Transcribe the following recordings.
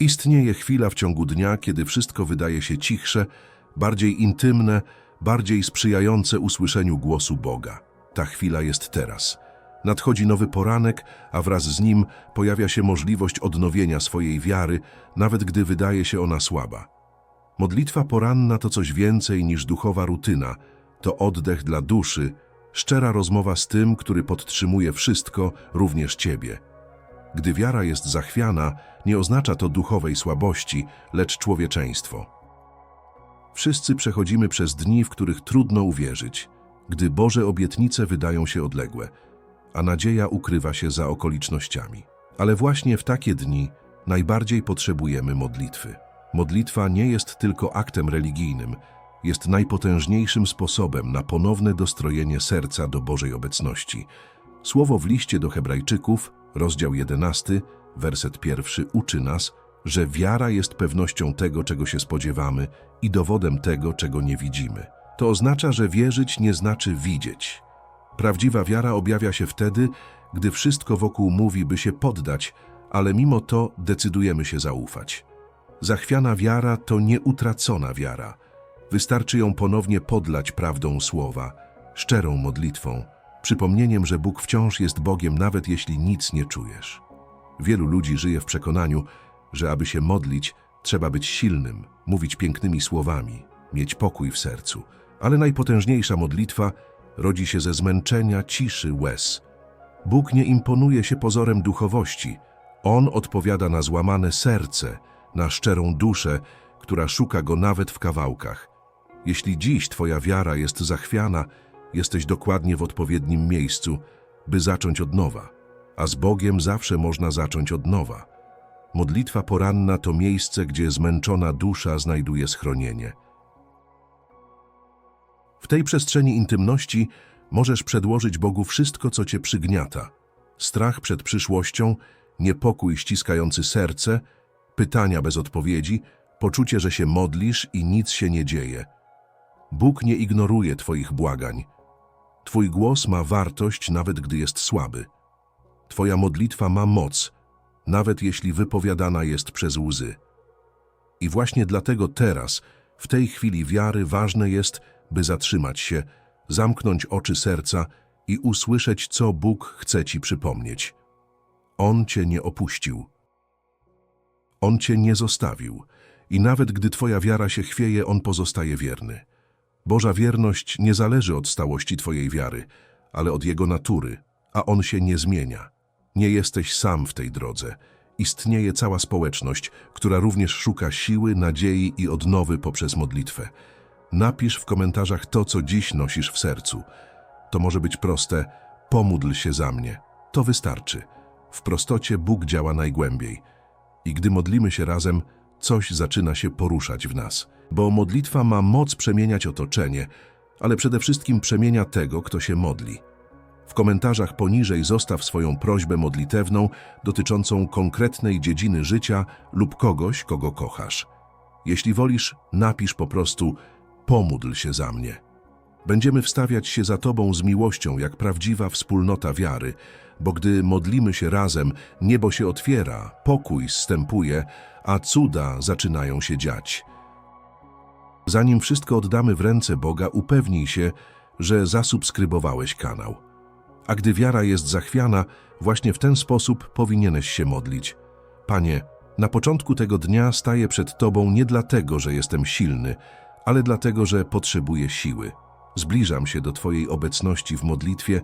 Istnieje chwila w ciągu dnia, kiedy wszystko wydaje się cichsze, bardziej intymne, bardziej sprzyjające usłyszeniu głosu Boga. Ta chwila jest teraz. Nadchodzi nowy poranek, a wraz z nim pojawia się możliwość odnowienia swojej wiary, nawet gdy wydaje się ona słaba. Modlitwa poranna to coś więcej niż duchowa rutyna, to oddech dla duszy, szczera rozmowa z tym, który podtrzymuje wszystko, również Ciebie. Gdy wiara jest zachwiana, nie oznacza to duchowej słabości, lecz człowieczeństwo. Wszyscy przechodzimy przez dni, w których trudno uwierzyć, gdy Boże obietnice wydają się odległe, a nadzieja ukrywa się za okolicznościami. Ale właśnie w takie dni najbardziej potrzebujemy modlitwy. Modlitwa nie jest tylko aktem religijnym, jest najpotężniejszym sposobem na ponowne dostrojenie serca do Bożej obecności. Słowo w liście do Hebrajczyków, rozdział 11, werset pierwszy, uczy nas, że wiara jest pewnością tego, czego się spodziewamy i dowodem tego, czego nie widzimy. To oznacza, że wierzyć nie znaczy widzieć. Prawdziwa wiara objawia się wtedy, gdy wszystko wokół mówi, by się poddać, ale mimo to decydujemy się zaufać. Zachwiana wiara to nieutracona wiara. Wystarczy ją ponownie podlać prawdą słowa, szczerą modlitwą, przypomnieniem, że Bóg wciąż jest Bogiem, nawet jeśli nic nie czujesz. Wielu ludzi żyje w przekonaniu, że aby się modlić, trzeba być silnym, mówić pięknymi słowami, mieć pokój w sercu. Ale najpotężniejsza modlitwa rodzi się ze zmęczenia, ciszy, łez. Bóg nie imponuje się pozorem duchowości. On odpowiada na złamane serce, na szczerą duszę, która szuka Go nawet w kawałkach. Jeśli dziś Twoja wiara jest zachwiana, jesteś dokładnie w odpowiednim miejscu, by zacząć od nowa. A z Bogiem zawsze można zacząć od nowa. Modlitwa poranna to miejsce, gdzie zmęczona dusza znajduje schronienie. W tej przestrzeni intymności możesz przedłożyć Bogu wszystko, co cię przygniata. Strach przed przyszłością, niepokój ściskający serce, pytania bez odpowiedzi, poczucie, że się modlisz i nic się nie dzieje. Bóg nie ignoruje twoich błagań. Twój głos ma wartość, nawet gdy jest słaby. Twoja modlitwa ma moc, nawet jeśli wypowiadana jest przez łzy. I właśnie dlatego teraz, w tej chwili wiary, ważne jest, by zatrzymać się, zamknąć oczy serca i usłyszeć, co Bóg chce ci przypomnieć. On cię nie opuścił. On cię nie zostawił i nawet gdy twoja wiara się chwieje, On pozostaje wierny. Boża wierność nie zależy od stałości twojej wiary, ale od Jego natury, a On się nie zmienia. Nie jesteś sam w tej drodze. Istnieje cała społeczność, która również szuka siły, nadziei i odnowy poprzez modlitwę. Napisz w komentarzach to, co dziś nosisz w sercu. To może być proste, pomódl się za mnie. To wystarczy. W prostocie Bóg działa najgłębiej. I gdy modlimy się razem, coś zaczyna się poruszać w nas. Bo modlitwa ma moc przemieniać otoczenie, ale przede wszystkim przemienia tego, kto się modli. W komentarzach poniżej zostaw swoją prośbę modlitewną dotyczącą konkretnej dziedziny życia lub kogoś, kogo kochasz. Jeśli wolisz, napisz po prostu pomódl się za mnie. Będziemy wstawiać się za Tobą z miłością, jak prawdziwa wspólnota wiary, bo gdy modlimy się razem, niebo się otwiera, pokój zstępuje, a cuda zaczynają się dziać. Zanim wszystko oddamy w ręce Boga, upewnij się, że zasubskrybowałeś kanał. A gdy wiara jest zachwiana, właśnie w ten sposób powinieneś się modlić. Panie, na początku tego dnia staję przed Tobą nie dlatego, że jestem silny, ale dlatego, że potrzebuję siły. Zbliżam się do Twojej obecności w modlitwie,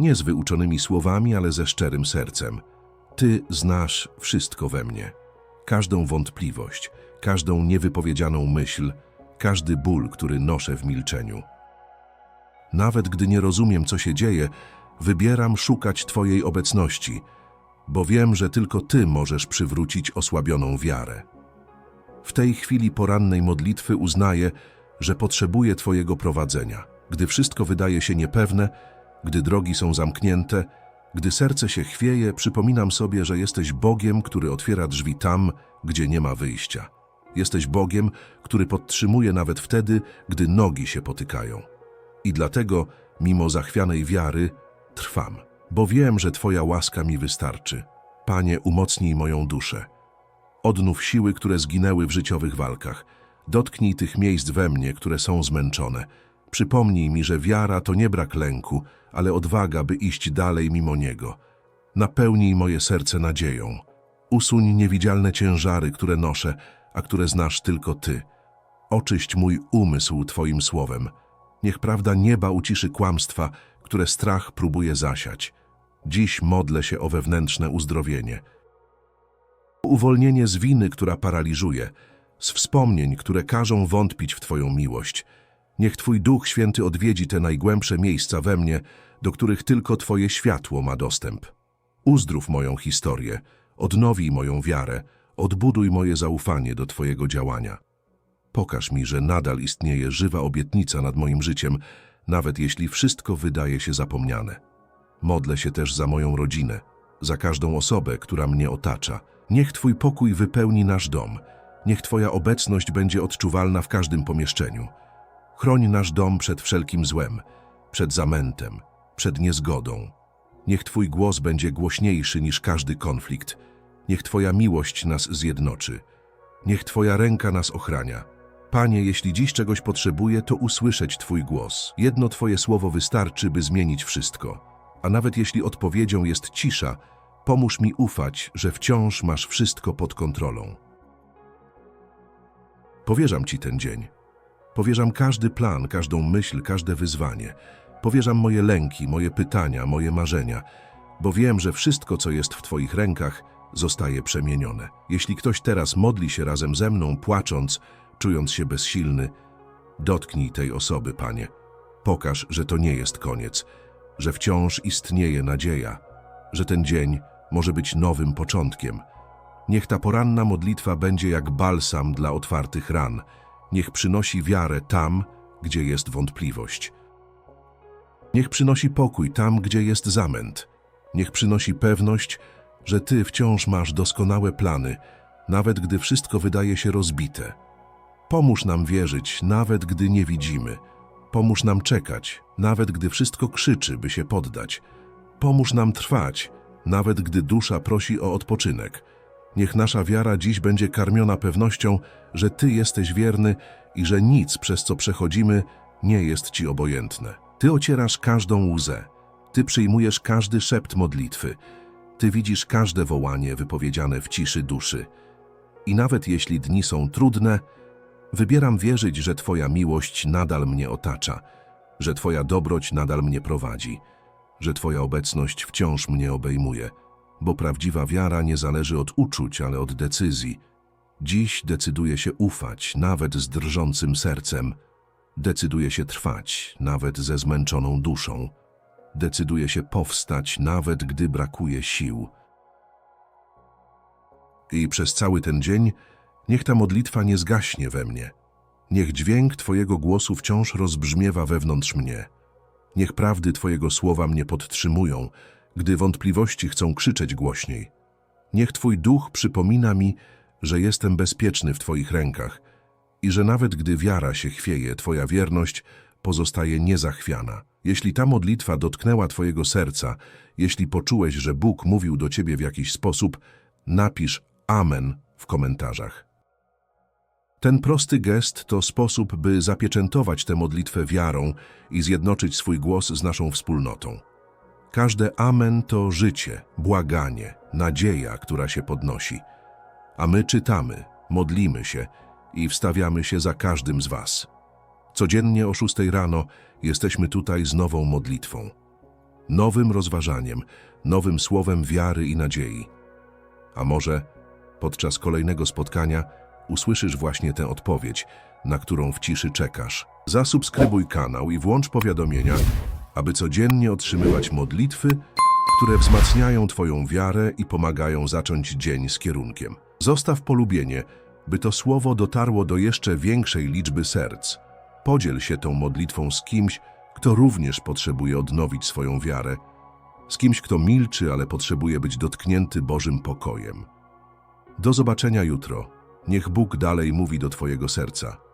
nie z wyuczonymi słowami, ale ze szczerym sercem. Ty znasz wszystko we mnie. Każdą wątpliwość, każdą niewypowiedzianą myśl, każdy ból, który noszę w milczeniu. Nawet gdy nie rozumiem, co się dzieje, wybieram szukać Twojej obecności, bo wiem, że tylko Ty możesz przywrócić osłabioną wiarę. W tej chwili porannej modlitwy uznaję, że potrzebuję Twojego prowadzenia. Gdy wszystko wydaje się niepewne, gdy drogi są zamknięte, gdy serce się chwieje, przypominam sobie, że jesteś Bogiem, który otwiera drzwi tam, gdzie nie ma wyjścia. Jesteś Bogiem, który podtrzymuje nawet wtedy, gdy nogi się potykają. I dlatego, mimo zachwianej wiary, trwam, bo wiem, że Twoja łaska mi wystarczy. Panie, umocnij moją duszę. Odnów siły, które zginęły w życiowych walkach. Dotknij tych miejsc we mnie, które są zmęczone. Przypomnij mi, że wiara to nie brak lęku, ale odwaga, by iść dalej mimo niego. Napełnij moje serce nadzieją. Usuń niewidzialne ciężary, które noszę, a które znasz tylko Ty. Oczyść mój umysł Twoim słowem. Niech prawda nieba uciszy kłamstwa, które strach próbuje zasiać. Dziś modlę się o wewnętrzne uzdrowienie. Uwolnienie z winy, która paraliżuje, z wspomnień, które każą wątpić w Twoją miłość. Niech Twój Duch Święty odwiedzi te najgłębsze miejsca we mnie, do których tylko Twoje światło ma dostęp. Uzdrów moją historię, odnowij moją wiarę, odbuduj moje zaufanie do Twojego działania. Pokaż mi, że nadal istnieje żywa obietnica nad moim życiem, nawet jeśli wszystko wydaje się zapomniane. Modlę się też za moją rodzinę, za każdą osobę, która mnie otacza. Niech Twój pokój wypełni nasz dom. Niech Twoja obecność będzie odczuwalna w każdym pomieszczeniu. Chroń nasz dom przed wszelkim złem, przed zamętem, przed niezgodą. Niech Twój głos będzie głośniejszy niż każdy konflikt. Niech Twoja miłość nas zjednoczy. Niech Twoja ręka nas ochrania. Panie, jeśli dziś czegoś potrzebuję, to usłyszeć Twój głos. Jedno Twoje słowo wystarczy, by zmienić wszystko. A nawet jeśli odpowiedzią jest cisza, pomóż mi ufać, że wciąż masz wszystko pod kontrolą. Powierzam Ci ten dzień. Powierzam każdy plan, każdą myśl, każde wyzwanie. Powierzam moje lęki, moje pytania, moje marzenia, bo wiem, że wszystko, co jest w Twoich rękach, zostaje przemienione. Jeśli ktoś teraz modli się razem ze mną, płacząc, czując się bezsilny, dotknij tej osoby, Panie. Pokaż, że to nie jest koniec, że wciąż istnieje nadzieja, że ten dzień może być nowym początkiem. Niech ta poranna modlitwa będzie jak balsam dla otwartych ran. Niech przynosi wiarę tam, gdzie jest wątpliwość. Niech przynosi pokój tam, gdzie jest zamęt. Niech przynosi pewność, że Ty wciąż masz doskonałe plany, nawet gdy wszystko wydaje się rozbite. Pomóż nam wierzyć, nawet gdy nie widzimy. Pomóż nam czekać, nawet gdy wszystko krzyczy, by się poddać. Pomóż nam trwać, nawet gdy dusza prosi o odpoczynek. Niech nasza wiara dziś będzie karmiona pewnością, że Ty jesteś wierny i że nic, przez co przechodzimy, nie jest Ci obojętne. Ty ocierasz każdą łzę, Ty przyjmujesz każdy szept modlitwy, Ty widzisz każde wołanie wypowiedziane w ciszy duszy. I nawet jeśli dni są trudne, wybieram wierzyć, że Twoja miłość nadal mnie otacza, że Twoja dobroć nadal mnie prowadzi, że Twoja obecność wciąż mnie obejmuje, bo prawdziwa wiara nie zależy od uczuć, ale od decyzji. Dziś decyduję się ufać, nawet z drżącym sercem. Decyduję się trwać, nawet ze zmęczoną duszą. Decyduję się powstać, nawet gdy brakuje sił. I przez cały ten dzień niech ta modlitwa nie zgaśnie we mnie. Niech dźwięk Twojego głosu wciąż rozbrzmiewa wewnątrz mnie. Niech prawdy Twojego słowa mnie podtrzymują, gdy wątpliwości chcą krzyczeć głośniej. Niech Twój duch przypomina mi, że jestem bezpieczny w Twoich rękach i że nawet gdy wiara się chwieje, Twoja wierność pozostaje niezachwiana. Jeśli ta modlitwa dotknęła Twojego serca, jeśli poczułeś, że Bóg mówił do Ciebie w jakiś sposób, napisz Amen w komentarzach. Ten prosty gest to sposób, by zapieczętować tę modlitwę wiarą i zjednoczyć swój głos z naszą wspólnotą. Każde amen to życie, błaganie, nadzieja, która się podnosi. A my czytamy, modlimy się i wstawiamy się za każdym z Was. Codziennie o 6 rano jesteśmy tutaj z nową modlitwą, nowym rozważaniem, nowym słowem wiary i nadziei. A może podczas kolejnego spotkania usłyszysz właśnie tę odpowiedź, na którą w ciszy czekasz. Zasubskrybuj kanał i włącz powiadomienia, aby codziennie otrzymywać modlitwy, które wzmacniają Twoją wiarę i pomagają zacząć dzień z kierunkiem. Zostaw polubienie, by to słowo dotarło do jeszcze większej liczby serc. Podziel się tą modlitwą z kimś, kto również potrzebuje odnowić swoją wiarę, z kimś, kto milczy, ale potrzebuje być dotknięty Bożym pokojem. Do zobaczenia jutro. Niech Bóg dalej mówi do Twojego serca.